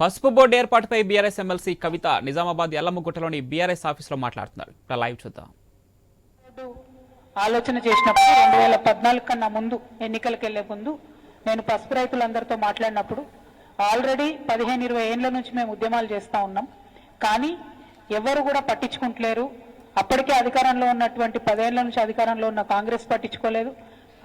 పసుపు బోర్డు ఏర్పాటుపై BRS MLC Kavitha Nizamabad ఎల్లమ్మగుట్టలోని బీఆర్ఎస్ ఆఫీసులో మాట్లాడుతున్నారు. ఇప్పుడు లైవ్ చూద్దాం. ఆలోచన చేసినప్పుడు రెండు వేల పద్నాలుగు కన్నా ముందు ఎన్నికలకు వెళ్ళే ముందు నేను పసుపు రైతులందరితో మాట్లాడినప్పుడు ఆల్రెడీ పదిహేను ఇరవై ఏళ్ళ నుంచి మేము ఉద్యమాలు చేస్తా ఉన్నాం. కానీ ఎవరు కూడా పట్టించుకుంటలేరు. అప్పటికే అధికారంలో ఉన్నటువంటి పదేళ్ళ నుంచి అధికారంలో ఉన్న కాంగ్రెస్ పట్టించుకోలేదు.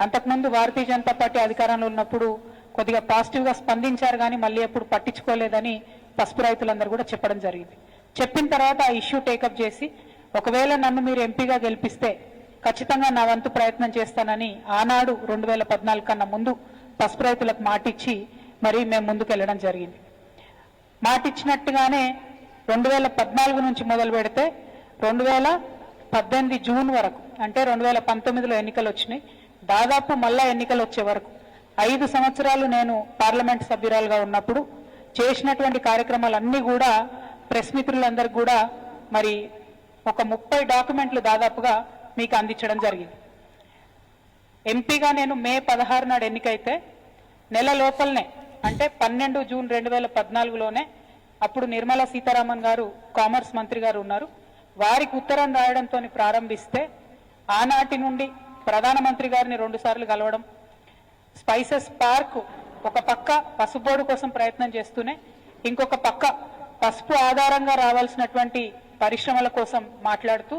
అంతకుముందు భారతీయ జనతా పార్టీ అధికారంలో ఉన్నప్పుడు కొద్దిగా పాజిటివ్గా స్పందించారు కానీ మళ్ళీ ఎప్పుడు పట్టించుకోలేదని పసుపు రైతులందరూ కూడా చెప్పడం జరిగింది. చెప్పిన తర్వాత ఆ ఇష్యూ టేకప్ చేసి ఒకవేళ నన్ను మీరు ఎంపీగా గెలిపిస్తే ఖచ్చితంగా నా వంతు ప్రయత్నం చేస్తానని ఆనాడు రెండు వేల పద్నాలుగు కన్నా ముందు పసుపు రైతులకు మాటిచ్చి మరి మేము ముందుకెళ్ళడం జరిగింది. మాటిచ్చినట్టుగానే రెండు వేల పద్నాలుగు నుంచి మొదలు పెడితే రెండు వేల పద్దెనిమిది జూన్ వరకు అంటే రెండు వేల పంతొమ్మిదిలో ఎన్నికలు వచ్చినాయి దాదాపు మళ్ళా ఎన్నికలు వచ్చే వరకు ఐదు సంవత్సరాలు నేను పార్లమెంట్ సభ్యురాలుగా ఉన్నప్పుడు చేసినటువంటి కార్యక్రమాలన్నీ కూడా ప్రెస్ మిత్రులందరికీ కూడా మరి ఒక ముప్పై డాక్యుమెంట్లు దాదాపుగా మీకు అందించడం జరిగింది. ఎంపీగా నేను మే పదహారు నాడు ఎన్నికైతే నెల లోపలనే అంటే పన్నెండు జూన్ రెండు వేల పద్నాలుగులోనే అప్పుడు నిర్మలా సీతారామన్ గారు కామర్స్ మంత్రి గారు ఉన్నారు. వారికి ఉత్తరం రాయడంతో ప్రారంభిస్తే ఆనాటి నుండి ప్రధానమంత్రి గారిని రెండుసార్లు కలవడం స్పైసెస్ పార్క్ ఒక పక్క పసుపోడు కోసం ప్రయత్నం చేస్తూనే ఇంకొక పక్క పసుపు ఆధారంగా రావాల్సినటువంటి పరిశ్రమల కోసం మాట్లాడుతూ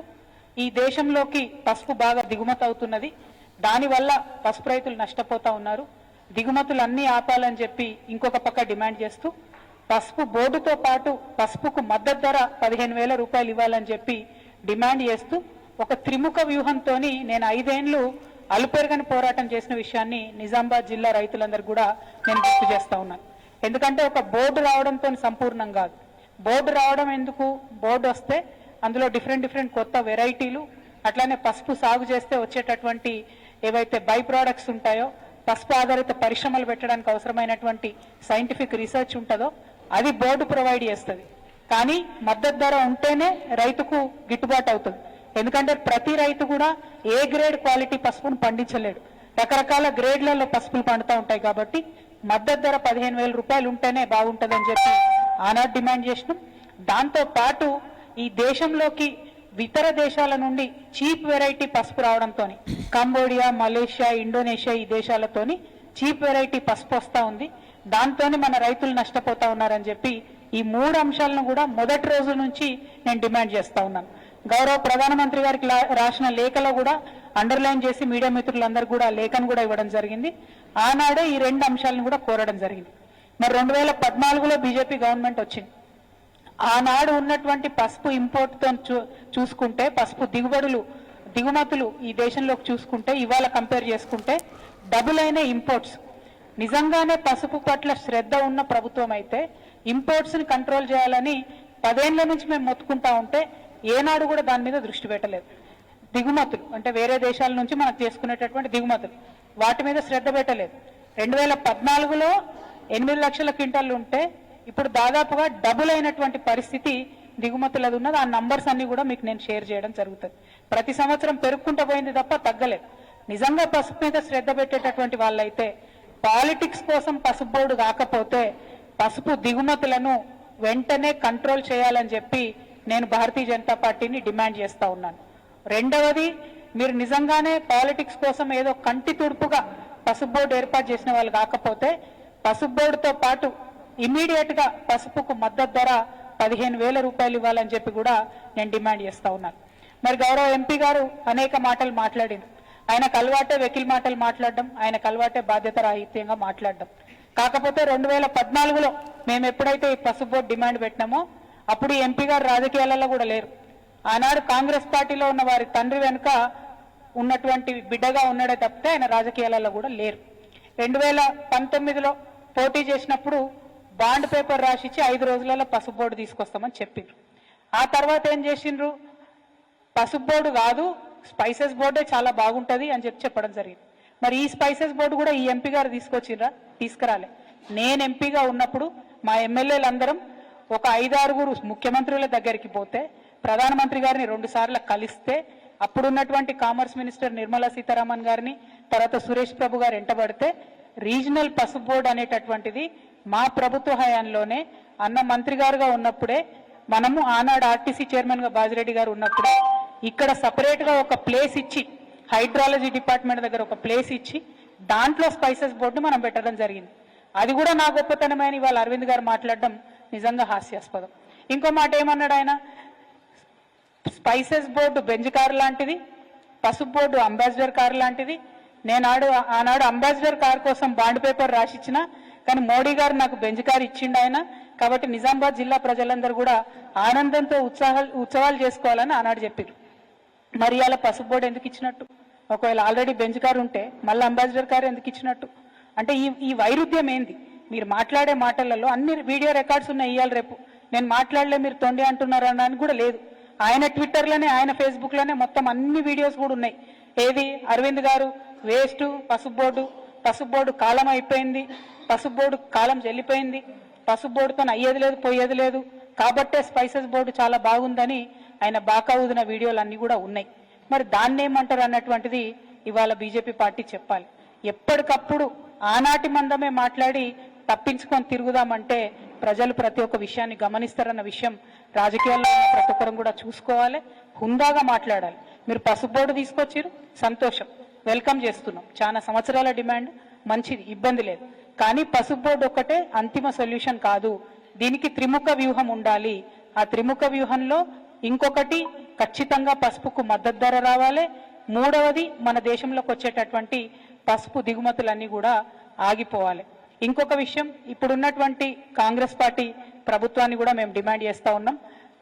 ఈ దేశంలోకి పసుపు బాగా దిగుమతి అవుతున్నది దానివల్ల పసుపు రైతులు నష్టపోతా ఉన్నారు. దిగుమతులు అన్ని ఆపాలని చెప్పి ఇంకొక పక్క డిమాండ్ చేస్తూ పసుపు బోర్డుతో పాటు పసుపుకు మద్దతు ధర పదిహేను వేల రూపాయలు ఇవ్వాలని చెప్పి డిమాండ్ చేస్తూ ఒక త్రిముఖ వ్యూహంతో నేను ఐదేండ్లు అలుపెరగని పోరాటం చేసిన విషయాన్ని నిజామాబాద్ జిల్లా రైతులందరూ కూడా నేను గుర్తు చేస్తా ఉన్నాను ఎందుకంటే ఒక బోర్డు రావడంతో సంపూర్ణం కాదు. బోర్డు రావడం ఎందుకు? బోర్డు వస్తే అందులో డిఫరెంట్ డిఫరెంట్ కొత్త వెరైటీలు అట్లానే పసుపు సాగు చేస్తే వచ్చేటటువంటి ఏవైతే బై ప్రోడక్ట్స్ ఉంటాయో పసుపు ఆధారిత పరిశ్రమలు పెట్టడానికి అవసరమైనటువంటి సైంటిఫిక్ రీసెర్చ్ ఉంటుందో అది బోర్డు ప్రొవైడ్ చేస్తుంది. కానీ మద్దతు ధర ఉంటేనే రైతుకు గిట్టుబాటు అవుతుంది. ఎందుకంటే ప్రతి రైతు కూడా ఏ గ్రేడ్ క్వాలిటీ పసుపును పండించలేడు. రకరకాల గ్రేడ్లలో పసుపులు పండుతూ ఉంటాయి కాబట్టి మద్దతు ధర పదిహేను వేల రూపాయలు ఉంటేనే బాగుంటుందని చెప్పి ఆనాడు డిమాండ్ చేసినాం. దాంతో పాటు ఈ దేశంలోకి ఇతర దేశాల నుండి చీప్ వెరైటీ పసుపు రావడంతో కంబోడియా మలేషియా ఇండోనేషియా ఈ దేశాలతోని చీప్ వెరైటీ పసుపు వస్తూ ఉంది. దాంతోనే మన రైతులు నష్టపోతా ఉన్నారని చెప్పి ఈ మూడు అంశాలను కూడా మొదటి రోజు నుంచి నేను డిమాండ్ చేస్తా ఉన్నాను. గౌరవ ప్రధానమంత్రి గారికి రాసిన లేఖలో కూడా అండర్లైన్ చేసి మీడియా మిత్రులందరూ కూడా లేఖను కూడా ఇవ్వడం జరిగింది. ఆనాడే ఈ రెండు అంశాలను కూడా కోరడం జరిగింది. మరి రెండు వేల పద్నాలుగులో బీజేపీ గవర్నమెంట్ వచ్చింది. ఆనాడు ఉన్నటువంటి పసుపు ఇంపోర్ట్తో చూ- చూసుకుంటే పసుపు దిగుబడులు దిగుమతులు ఈ దేశంలోకి చూసుకుంటే ఇవాళ కంపేర్ చేసుకుంటే డబుల్ అయిన ఇంపోర్ట్స్ నిజంగానే పసుపు పట్ల శ్రద్ధ ఉన్న ప్రభుత్వం అయితే ఇంపోర్ట్స్ని కంట్రోల్ చేయాలని పదేళ్ళ నుంచి మేము మొత్తుకుంటా ఉంటే ఏనాడు కూడా దాని మీద దృష్టి పెట్టలేదు. దిగుమతులు అంటే వేరే దేశాల నుంచి మనకు చేసుకునేటటువంటి దిగుమతులు వాటి మీద శ్రద్ధ పెట్టలేదు. రెండు వేల పద్నాలుగులో ఎనిమిది లక్షల క్వింటాలు ఉంటే ఇప్పుడు దాదాపుగా డబుల్ అయినటువంటి పరిస్థితి దిగుమతులది ఉన్నది. ఆ నంబర్స్ అన్ని కూడా మీకు నేను షేర్ చేయడం జరుగుతుంది. ప్రతి సంవత్సరం పెరుక్కుంటూ పోయింది తప్ప తగ్గలేదు. నిజంగా పసుపు మీద శ్రద్ధ పెట్టేటటువంటి వాళ్ళైతే పాలిటిక్స్ కోసం పసుపు బోర్డు కాకపోతే పసుపు దిగుమతులను వెంటనే కంట్రోల్ చేయాలని చెప్పి నేను భారతీయ జనతా పార్టీని డిమాండ్ చేస్తా ఉన్నాను. రెండవది మీరు నిజంగానే పాలిటిక్స్ కోసం ఏదో కంటి తుడుపుగా పసుపు బోర్డు ఏర్పాటు చేసిన వాళ్ళు కాకపోతే పసుపు బోర్డుతో పాటు ఇమీడియట్గా పసుపుకు మద్దతు ధర పదిహేను వేల రూపాయలు ఇవ్వాలని చెప్పి కూడా నేను డిమాండ్ చేస్తా ఉన్నాను. మరి గౌరవ ఎంపీ గారు అనేక మాటలు మాట్లాడింది ఆయనకు అలవాటే వెకిల్ మాటలు మాట్లాడడం ఆయనకు అలవాటే బాధ్యత రాహిత్యంగా మాట్లాడడం. కాకపోతే రెండు వేల పద్నాలుగులో మేము ఎప్పుడైతే ఈ పసుపు బోర్డు డిమాండ్ పెట్టినామో అప్పుడు ఎంపీ గారు రాజకీయాలలో కూడా లేరు. ఆనాడు కాంగ్రెస్ పార్టీలో ఉన్న వారి తండ్రి వెనుక ఉన్నటువంటి బిడ్డగా ఉన్నాడే తప్పితే ఆయన రాజకీయాలలో కూడా లేరు. రెండు వేల పంతొమ్మిదిలో పోటీ చేసినప్పుడు బాండ్ పేపర్ రాసిచ్చి ఐదు రోజులలో పసుపు బోర్డు తీసుకొస్తామని చెప్పిండ్రు ఆ తర్వాత ఏం చేసిండ్రు? పసుపు బోర్డు కాదు స్పైసెస్ బోర్డే చాలా బాగుంటుంది అని చెప్పి చెప్పడం జరిగింది. మరి ఈ స్పైసెస్ బోర్డు కూడా ఈ ఎంపీ గారు తీసుకొచ్చిరా తీసుకురాలే. నేను ఎంపీగా ఉన్నప్పుడు మా ఎమ్మెల్యేలు అందరం ఒక ఐదారుగురు ముఖ్యమంత్రుల దగ్గరికి పోతే ప్రధానమంత్రి గారిని రెండు సార్లు కలిస్తే అప్పుడున్నటువంటి కామర్స్ మినిస్టర్ నిర్మలా సీతారామన్ గారిని తర్వాత సురేష్ ప్రభు గారు ఎంటబడితే రీజనల్ పసుపు బోర్డు అనేటటువంటిది మా ప్రభుత్వ హయాంలోనే అన్న మంత్రి గారుగా ఉన్నప్పుడే మనము ఆనాడు ఆర్టీసీ చైర్మన్గా బాజిరెడ్డి గారు ఉన్నప్పుడే ఇక్కడ సపరేట్గా ఒక ప్లేస్ ఇచ్చి హైడ్రాలజీ డిపార్ట్మెంట్ దగ్గర ఒక ప్లేస్ ఇచ్చి దాంట్లో స్పైసెస్ బోర్డు మనం పెట్టడం జరిగింది. అది కూడా నా గొప్పతనమైన ఇవాళ అరవింద్ గారు మాట్లాడడం నిజంగా హాస్యాస్పదం. ఇంకో మాట ఏమన్నాడు ఆయన? స్పైసెస్ బోర్డు బెంజ్ కార్ లాంటిది పసుపు బోర్డు అంబాసిడర్ కారు లాంటిది. నేనాడు ఆనాడు అంబాసిడర్ కార్ కోసం బాండ్ పేపర్ రాసిచ్చిన కానీ మోడీ గారు నాకు బెంజ్ కార్ ఇచ్చిండు ఆయన. కాబట్టి నిజామాబాద్ జిల్లా ప్రజలందరూ కూడా ఆనందంతో ఉత్సాహాలు ఉత్సవాలు చేసుకోవాలని ఆనాడు చెప్పారు మరి అలా పసుపు బోర్డు ఎందుకు ఇచ్చినట్టు? ఒకవేళ ఆల్రెడీ బెంచ్ కారు ఉంటే మళ్ళీ అంబాసిడర్ గారు ఎందుకు ఇచ్చినట్టు? అంటే ఈ ఈ వైరుధ్యం ఏంది? మీరు మాట్లాడే మాటలలో అన్ని వీడియో రికార్డ్స్ ఉన్నాయి ఇవాళ రేపు. నేను మాట్లాడలే మీరు తొండి అంటున్నారు అని కూడా లేదు. ఆయన ట్విట్టర్లోనే ఆయన ఫేస్బుక్లోనే మొత్తం అన్ని వీడియోస్ కూడా ఉన్నాయి. ఏది? అరవింద్ గారు వేస్ట్ పసుపు బోర్డు. పసుపు బోర్డు కాలం అయిపోయింది. పసుపు బోర్డు కాలం చెల్లిపోయింది. పసుపు బోర్డుతో అయ్యేది లేదు పోయేది లేదు. కాబట్టే స్పైసెస్ బోర్డు చాలా బాగుందని ఆయన బాకా ఊదిన వీడియోలు కూడా ఉన్నాయి. మరి దాన్నేమంటారు అన్నటువంటిది ఇవాళ బీజేపీ పార్టీ చెప్పాలి. ఎప్పటికప్పుడు ఆనాటి మందమే మాట్లాడి తప్పించుకొని తిరుగుదామంటే ప్రజలు ప్రతి ఒక్క విషయాన్ని గమనిస్తారన్న విషయం రాజకీయాల్లో ఉన్న ప్రతి ఒక్కరం కూడా చూసుకోవాలి హుందాగా మాట్లాడాలి. మీరు పసుపు బోర్డు తీసుకొచ్చారు సంతోషం. వెల్కమ్ చేస్తున్నాం. చాలా సంవత్సరాల డిమాండ్ మంచిది ఇబ్బంది లేదు. కానీ పసుపు బోర్డు ఒక్కటే అంతిమ సొల్యూషన్ కాదు. దీనికి త్రిముఖ వ్యూహం ఉండాలి. ఆ త్రిముఖ వ్యూహంలో ఇంకొకటి ఖచ్చితంగా పసుపుకు మద్దతు ధర రావాలి. మూడవది మన దేశంలోకి వచ్చేటటువంటి పసుపు దిగుమతులన్నీ కూడా ఆగిపోవాలి. ఇంకొక విషయం ఇప్పుడున్నటువంటి కాంగ్రెస్ పార్టీ ప్రభుత్వాన్ని కూడా మేము డిమాండ్ చేస్తూ ఉన్నాం.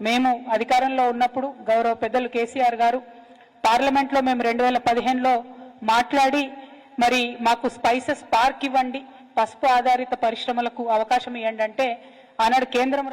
మేము అధికారంలో ఉన్నప్పుడు గౌరవ పెద్దలు కేసీఆర్ గారు పార్లమెంట్లో మేము రెండు వేల పదిహేనులో మాట్లాడి మరి మాకు స్పైసెస్ పార్క్ ఇవ్వండి పసుపు ఆధారిత పరిశ్రమలకు అవకాశం ఇవ్వండి అంటే ఆనాడు కేంద్రం